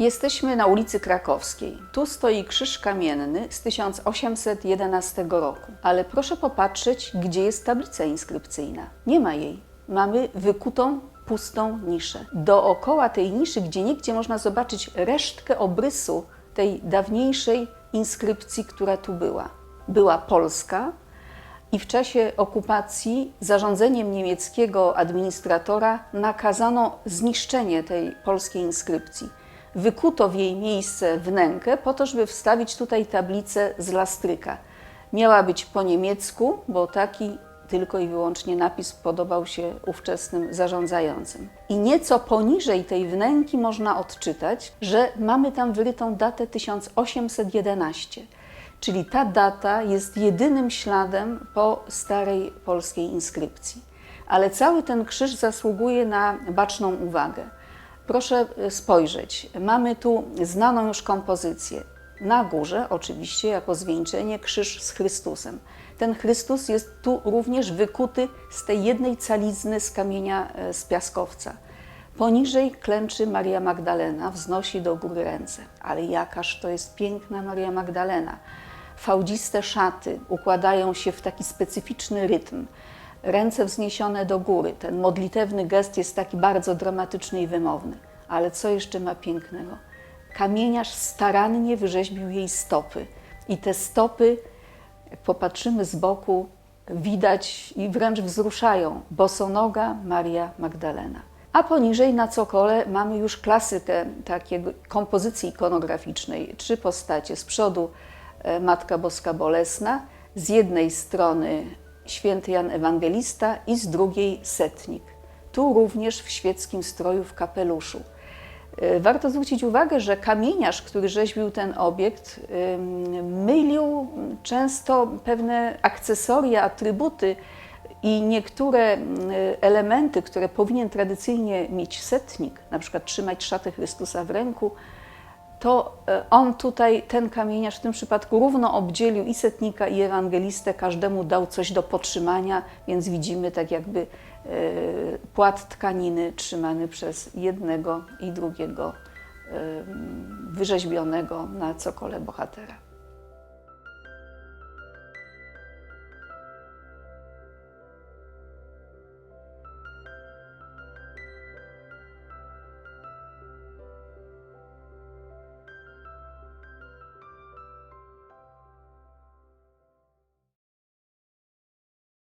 Jesteśmy na ulicy Krakowskiej. Tu stoi krzyż kamienny z 1811 roku. Ale proszę popatrzeć, gdzie jest tablica inskrypcyjna. Nie ma jej. Mamy wykutą, pustą niszę. Dookoła tej niszy, gdzie nigdzie można zobaczyć resztkę obrysu tej dawniejszej inskrypcji, która tu była. Była polska, i w czasie okupacji zarządzeniem niemieckiego administratora nakazano zniszczenie tej polskiej inskrypcji. Wykuto w jej miejsce wnękę po to, żeby wstawić tutaj tablicę z lastryka. Miała być po niemiecku, bo taki tylko i wyłącznie napis podobał się ówczesnym zarządzającym. I nieco poniżej tej wnęki można odczytać, że mamy tam wyrytą datę 1811. Czyli ta data jest jedynym śladem po starej polskiej inskrypcji. Ale cały ten krzyż zasługuje na baczną uwagę. Proszę spojrzeć, mamy tu znaną już kompozycję. Na górze, oczywiście, jako zwieńczenie, krzyż z Chrystusem. Ten Chrystus jest tu również wykuty z tej jednej calizny z kamienia e, z piaskowca. Poniżej klęczy Maria Magdalena, wznosi do góry ręce. Ale jakaż to jest piękna Maria Magdalena. Fałdziste szaty układają się w taki specyficzny rytm. Ręce wzniesione do góry. Ten modlitewny gest jest taki bardzo dramatyczny i wymowny. Ale co jeszcze ma pięknego? Kamieniarz starannie wyrzeźbił jej stopy. I te stopy, jak popatrzymy z boku, widać i wręcz wzruszają. Bosonoga Maria Magdalena. A poniżej na cokole mamy już klasykę takiej kompozycji ikonograficznej. Trzy postacie. Z przodu e, Matka Boska Bolesna, z jednej strony święty Jan Ewangelista i z drugiej setnik. Tu również w świeckim stroju w kapeluszu. E, Warto zwrócić uwagę, że kamieniarz, który rzeźbił ten obiekt, mylił często pewne akcesoria, atrybuty i niektóre elementy, które powinien tradycyjnie mieć setnik, na przykład trzymać szatę Chrystusa w ręku, to e, on tutaj, ten kamieniarz w tym przypadku równo obdzielił i setnika, i ewangelistę, każdemu dał coś do potrzymania, więc widzimy tak jakby e, płat tkaniny trzymany przez jednego i drugiego e, wyrzeźbionego na cokole bohatera.